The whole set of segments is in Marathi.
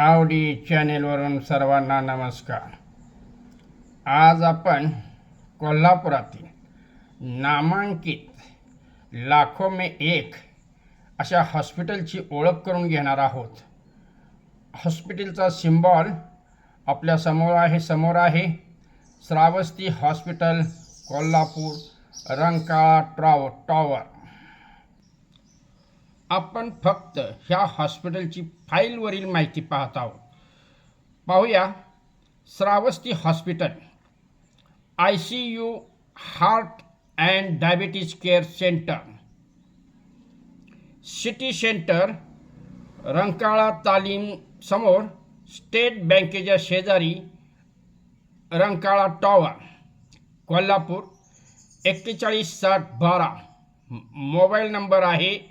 आवडी चॅनेलवरून सर्वांना नमस्कार. आज आपण कोल्हापुरातील नामांकित लाखो मे एक अशा हॉस्पिटलची ओळख करून घेणार आहोत. हॉस्पिटलचा सिम्बॉल आपल्यासमोर आहे समोर आहे. श्रावस्ती हॉस्पिटल कोल्हापूर रंकाळा ट्रॉव टॉवर. आपण फक्त ह्या हॉस्पिटलची फाईलवरील माहिती पाहत आहोत. पाहूया Shravasti hospital I C U heart and diabetes care centre city centre Rankala तालीम समोर स्टेट बँकेच्या शेजारी रंकाळा टॉवर कोल्हापूर एक्केचाळीस साठ बारा. मोबाईल नंबर आहे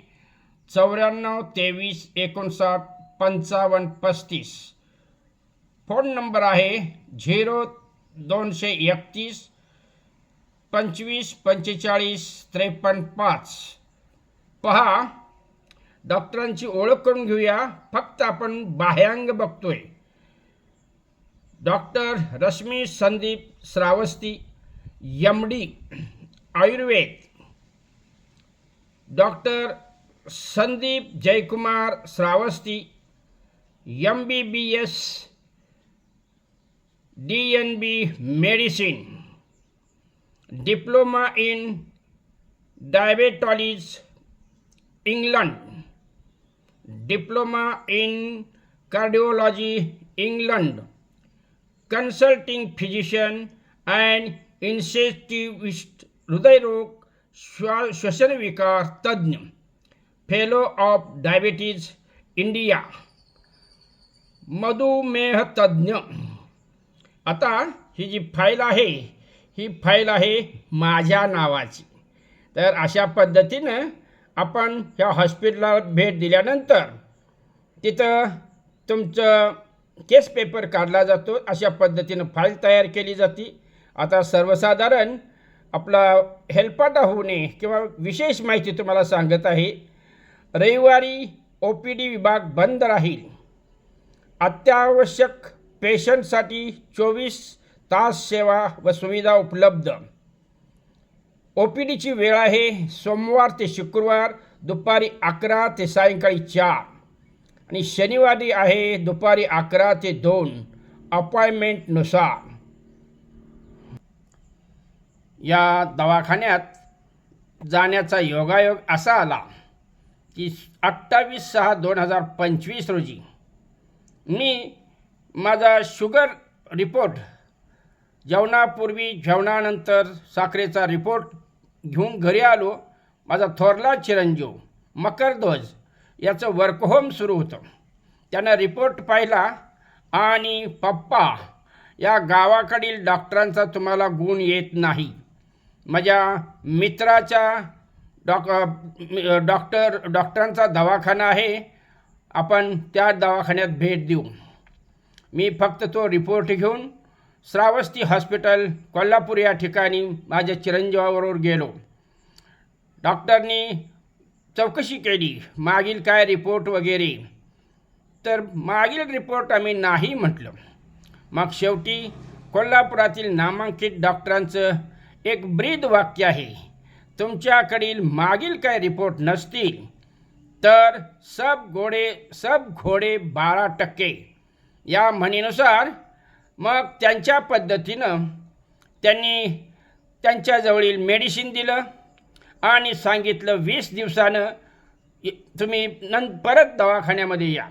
चौऱ्याण्णव तेवीस एकोणसाठ पंचावन्न पस्तीस. फोन नंबर आहे झिरो दोनशे एकतीस पंचवीस पंचेचाळीस त्रेपन्न पाच. पहा डॉक्टरांची ओळख करून घेऊया. फक्त आपण बाह्यांग बघतोय. Doctor Rashmi Sandeep Shravasti M D Ayurveda. Doctor Sandeep Jaykumar Shravasti M B B S D N B medicine diploma in diabetology England diploma in cardiology England consulting physician and intensivist हृदयरोग श्वा श्वसनविकार तज्ज्ञ फेलो ऑफ डायबिटीज इंडिया मधुमेह तज्ज्ञ आता ही जी फाईल आहे ही फाईल आहे माझ्या नावाची. तर अशा पद्धतीनं आपण ह्या हॉस्पिटलला भेट दिल्यानंतर तिथं तुमचं केस पेपर काढला जातो अशा पद्धतीनं फाईल तयार केली जाते. आता सर्वसाधारण आपला हेल्पाटा होऊ नये किंवा विशेष माहिती तुम्हाला सांगत आहे रविवारी ओ पी डी विभाग बंद राहील. अत्यावश्यक पेशंटसाठी चोवीस तास सेवा व सुविधा उपलब्ध. ओ पी डीची वेळ आहे सोमवार ते शुक्रवार दुपारी अकरा ते सायंकाळी चार. आणि शनिवारी आहे दुपारी अकरा ते दोन अपॉइंटमेंटनुसार. या दवाखान्यात जाण्याचा योगायोग असा आला. की अठ्ठावीस सहा दोन हजार पंचवीस रोजी मी माझा शुगर रिपोर्ट जेवणापूर्वी जेवणानंतर साखरेचा रिपोर्ट घेऊन घरी आलो. माझा थोरला चिरंजीव मकरध्वज याचं वर्कहोम सुरू होतं. त्यानं रिपोर्ट पाहिला आणि पप्पा या गावाकडील डॉक्टरांचा तुम्हाला गुण येत नाही. माझ्या मित्राच्या डॉक डॉक्टर डॉक्टरांचा दवाखाना आहे. आपण त्या दवाखान्यात भेट देऊ. मी फक्त तो रिपोर्ट घेऊन श्रावस्ती हॉस्पिटल कोल्हापूर या ठिकाणी माझ्या चिरंजीवाबरोबर गेलो. डॉक्टरनी चौकशी केली. मागील काय रिपोर्ट वगैरे? तर मागील रिपोर्ट आम्ही नाही म्हटलं. मग शेवटी कोल्हापुरातील नामांकित डॉक्टरांचं एक ब्रीद वाक्य आहे. तुमच्याकडील मागील काय रिपोर्ट नसतील तर सब घोडे सब घोडे बारा टक्के. या म्हणीनुसार मग त्यांच्या पद्धतीनं त्यांनी त्यांच्याजवळील मेडिसिन दिलं आणि सांगितलं वीस दिवसानं तुम्ही नं परत दवाखान्यामध्ये या.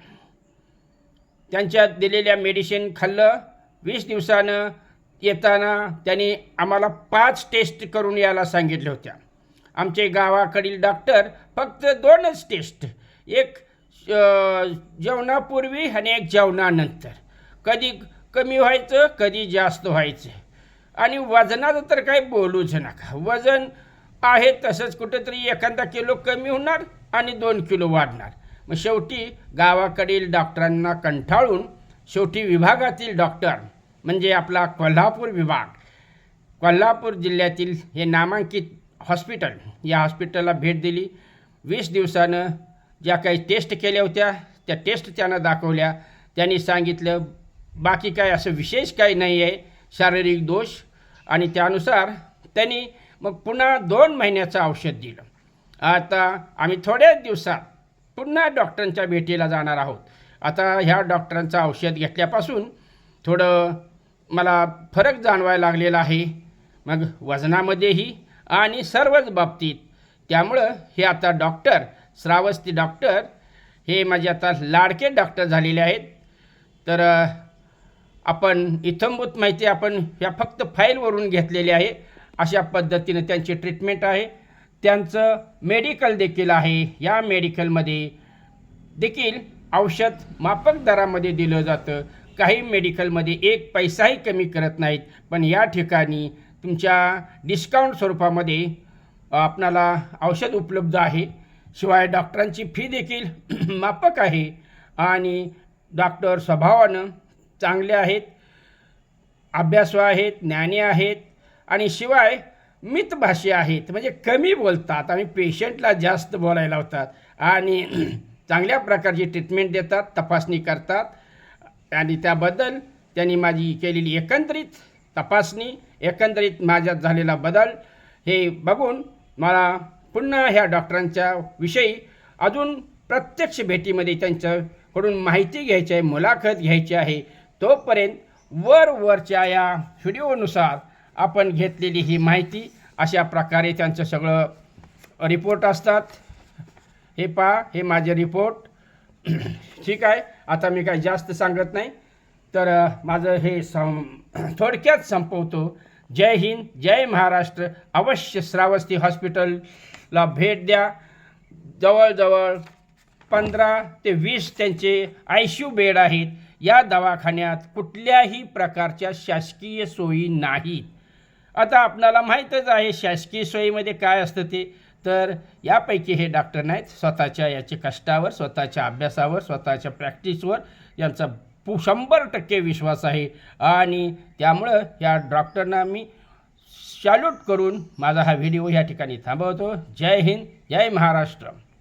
त्यांच्या दिलेल्या मेडिसिन खाल्लं. वीस दिवसानं येताना त्यांनी आम्हाला पाच टेस्ट करून यायला सांगितल्या होत्या. आमचे गावाकडील डॉक्टर फक्त दोनच टेस्ट. एक जेवणापूर्वी आणि एक जेवणानंतर. कधी कमी व्हायचं कधी जास्त व्हायचं. आणि वजनाचं तर काही बोलूच नका. वजन आहे तसंच कुठेतरी एखादा किलो कमी होणार आणि दोन किलो वाढणार. मग शेवटी गावाकडील डॉक्टरांना कंटाळून शेवटी विभागातील डॉक्टर म्हणजे आपला कोल्हापूर विभाग कोल्हापूर जिल्ह्यातील हे नामांकित हॉस्पिटल या हॉस्पिटलला भेट दिली. वीस दिवसानं ज्या काही टेस्ट केल्या होत्या त्या टेस्ट त्यानं दाखवल्या. त्यांनी सांगितलं बाकी काय असं विशेष काही नाही आहे शारीरिक दोष. आणि त्यानुसार त्यांनी मग पुन्हा दोन महिन्याचं औषध दिलं. आता आम्ही थोड्याच दिवसात पुन्हा डॉक्टरांच्या भेटीला जाणार आहोत. आता ह्या डॉक्टरांचं औषध घेतल्यापासून थोडं मला फरक जाणवायला लागलेला आहे. मग वजनामध्येही आणि सर्वच बाबतीत. त्यामुळं हे आता डॉक्टर श्रावस्ती डॉक्टर हे माझे आता लाडके डॉक्टर झालेले आहेत. तर आपण इथंभूत माहिती आपण ह्या फक्त फाईलवरून घेतलेली आहे. अशा पद्धतीनं त्यांची ट्रीटमेंट आहे. त्यांचं मेडिकल देखील आहे. या मेडिकलमध्ये देखील औषध माफक दरामध्ये दिलं जातं. काही मेडिकलमध्ये एक पैसाही कमी करत नाहीत. पण या ठिकाणी तुमच्या डिस्काउंट स्वरूपामध्ये आपणाला औषध उपलब्ध आहे. शिवाय डॉक्टरांची फी देखील माफक आहे आणि डॉक्टर स्वभावानं चांगले आहेत अभ्यासू आहेत ज्ञानी आहेत आणि शिवाय मितभाषी आहेत. म्हणजे कमी बोलतात आणि पेशंटला जास्त बोलायला होतात आणि चांगल्या प्रकारची ट्रीटमेंट देतात तपासणी करतात. आणि त्याबद्दल त्यांनी माझी केलेली एकंदरीत तपासणी एकंदरीत माझ्यात झालेला बदल हे बघून मला पुन्हा ह्या डॉक्टरांच्या विषयी अजून प्रत्यक्ष भेटीमध्ये त्यांच्याकडून माहिती घ्यायची आहे मुलाखत घ्यायची आहे. तोपर्यंत वर वरच्या या व्हिडिओनुसार आपण घेतलेली ही माहिती अशा प्रकारे त्यांचं सगळं रिपोर्ट असतात. हे पहा हे माझे रिपोर्ट. ठीक आहे. आता मी काही जास्त सांगत नाही. तर माझं हे सं थोडक्यात संपवतो. जय हिंद जय महाराष्ट्र. अवश्य श्रावस्ती हॉस्पिटलला भेट द्या. जवळजवळ पंधरा ते वीस त्यांचे आय सी यू बेड आहेत. या दवाखान्यात कुठल्याही प्रकारच्या शासकीय सोयी नाहीत. आता आपणाला माहीतच आहे शासकीय सोयीमध्ये काय असतं ते. तर यापैकी हे डॉक्टर नाहीत. स्वतःच्या याचे कष्टावर स्वतःच्या अभ्यासावर स्वतःच्या प्रॅक्टिसवर यांचा पु शंभर टक्के विश्वास आहे. आणि त्यामुळं या डॉक्टरना मी सॅल्यूट करून माझा हा व्हिडिओ या ठिकाणी थांबवतो. जय हिंद जय महाराष्ट्र.